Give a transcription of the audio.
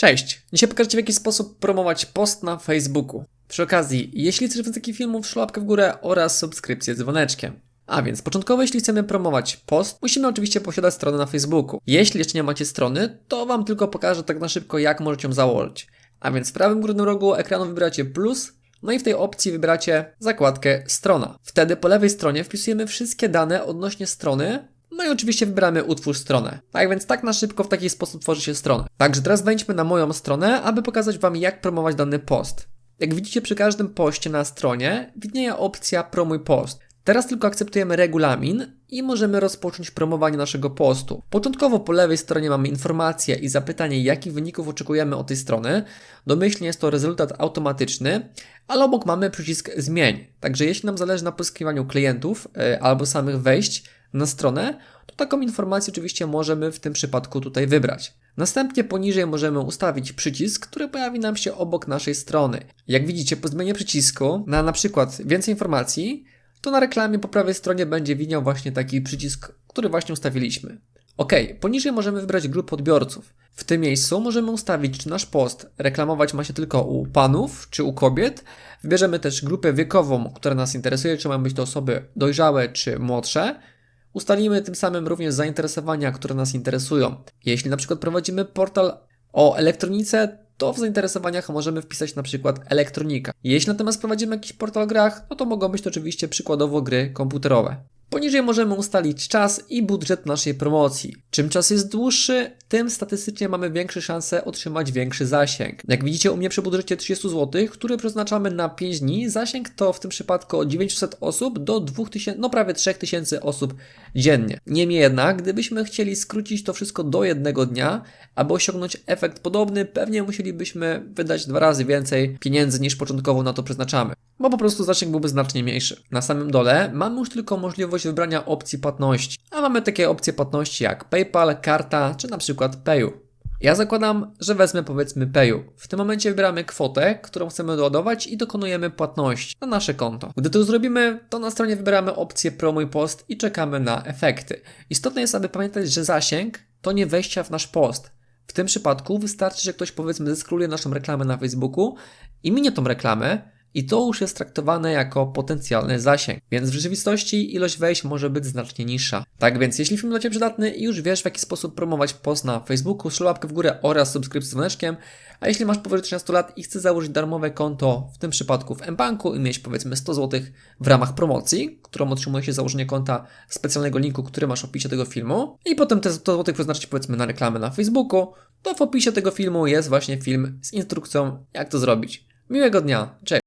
Cześć! Dzisiaj pokażę Ci w jaki sposób promować post na Facebooku. Przy okazji, jeśli chcesz więcej takich filmów, łapkę w górę oraz subskrypcję z dzwoneczkiem. A więc początkowo, jeśli chcemy promować post, musimy oczywiście posiadać stronę na Facebooku. Jeśli jeszcze nie macie strony, to Wam tylko pokażę tak na szybko, jak możecie ją założyć. A więc w prawym górnym rogu ekranu wybieracie plus, no i w tej opcji wybracie zakładkę strona. Wtedy po lewej stronie wpisujemy wszystkie dane odnośnie strony, no i oczywiście wybieramy utwórz stronę. Tak więc tak na szybko w taki sposób tworzy się stronę. Także teraz wejdźmy na moją stronę, aby pokazać Wam jak promować dany post. Jak widzicie przy każdym poście na stronie widnieje opcja promuj post. Teraz tylko akceptujemy regulamin i możemy rozpocząć promowanie naszego postu. Początkowo po lewej stronie mamy informacje i zapytanie, jakich wyników oczekujemy od tej strony. Domyślnie jest to rezultat automatyczny, ale obok mamy przycisk zmień. Także jeśli nam zależy na pozyskiwaniu klientów yy, albo samych wejść na stronę, to taką informację oczywiście możemy w tym przypadku tutaj wybrać. Następnie poniżej możemy ustawić przycisk, który pojawi nam się obok naszej strony. Jak widzicie, po zmianie przycisku na na przykład więcej informacji, to na reklamie po prawej stronie będzie widniał właśnie taki przycisk, który właśnie ustawiliśmy. Ok, poniżej możemy wybrać grupę odbiorców. W tym miejscu możemy ustawić, czy nasz post reklamować ma się tylko u panów, czy u kobiet. Wybierzemy też grupę wiekową, która nas interesuje, czy mają być to osoby dojrzałe, czy młodsze. Ustalimy tym samym również zainteresowania, które nas interesują. Jeśli na przykład prowadzimy portal o elektronice, to w zainteresowaniach możemy wpisać na przykład elektronika. Jeśli natomiast prowadzimy jakiś portal grach, no to mogą być to oczywiście przykładowo gry komputerowe. Poniżej możemy ustalić czas i budżet naszej promocji. Czym czas jest dłuższy, tym statystycznie mamy większe szanse otrzymać większy zasięg. Jak widzicie u mnie przy budżecie 30 zł, który przeznaczamy na 5 dni, zasięg to w tym przypadku od 900 osób do 2000, no prawie 3000 osób dziennie. Niemniej jednak, gdybyśmy chcieli skrócić to wszystko do jednego dnia, aby osiągnąć efekt podobny, pewnie musielibyśmy wydać dwa razy więcej pieniędzy niż początkowo na to przeznaczamy bo po prostu zasięg byłby znacznie mniejszy. Na samym dole mamy już tylko możliwość wybrania opcji płatności, a mamy takie opcje płatności jak PayPal, karta czy na przykład Payu. Ja zakładam, że wezmę powiedzmy Payu. W tym momencie wybieramy kwotę, którą chcemy doładować i dokonujemy płatności na nasze konto. Gdy to zrobimy, to na stronie wybieramy opcję Promuj Post i czekamy na efekty. Istotne jest, aby pamiętać, że zasięg to nie wejścia w nasz post. W tym przypadku wystarczy, że ktoś powiedzmy zeskroluje naszą reklamę na Facebooku i minie tą reklamę, i to już jest traktowane jako potencjalny zasięg, więc w rzeczywistości ilość wejść może być znacznie niższa. Tak więc jeśli film dla Ciebie przydatny i już wiesz w jaki sposób promować post na Facebooku, ślub łapkę w górę oraz subskrypcję z dzwoneczkiem, a jeśli masz powyżej 13 lat i chcesz założyć darmowe konto, w tym przypadku w mBanku i mieć powiedzmy 100 zł w ramach promocji, którą otrzymuje się założenie konta specjalnego linku, który masz w opisie tego filmu i potem te 100 zł przeznaczyć powiedzmy na reklamę na Facebooku, to w opisie tego filmu jest właśnie film z instrukcją jak to zrobić. Miłego dnia, cześć!